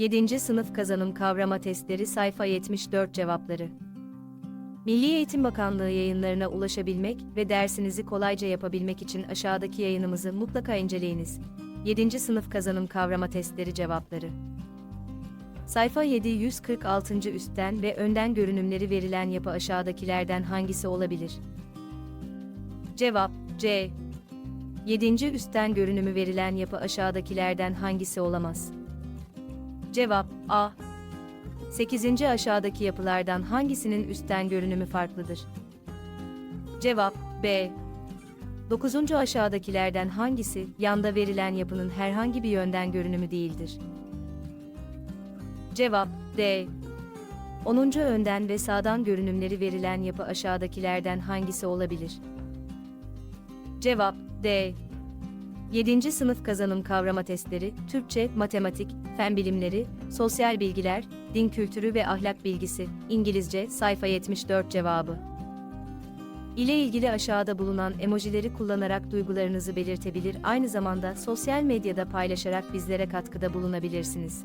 7. Sınıf Kazanım Kavrama Testleri Sayfa 74 Cevapları Milli Eğitim Bakanlığı yayınlarına ulaşabilmek ve dersinizi kolayca yapabilmek için aşağıdaki yayınımızı mutlaka inceleyiniz. 7. Sınıf Kazanım Kavrama Testleri Cevapları Sayfa 746. üstten ve önden görünümleri verilen yapı aşağıdakilerden hangisi olabilir? Cevap C. 7. üstten görünümü verilen yapı aşağıdakilerden hangisi olamaz? Cevap A. 8. aşağıdaki yapılardan hangisinin üstten görünümü farklıdır? Cevap B. 9. aşağıdakilerden hangisi yanda verilen yapının herhangi bir yönden görünümü değildir? Cevap D. 10. önden ve sağdan görünümleri verilen yapı aşağıdakilerden hangisi olabilir? Cevap D. 7. sınıf kazanım kavrama testleri, Türkçe, matematik, fen bilimleri, sosyal bilgiler, din kültürü ve ahlak bilgisi, İngilizce, sayfa 74 cevabı. ile ilgili aşağıda bulunan emojileri kullanarak duygularınızı belirtebilir, aynı zamanda sosyal medyada paylaşarak bizlere katkıda bulunabilirsiniz.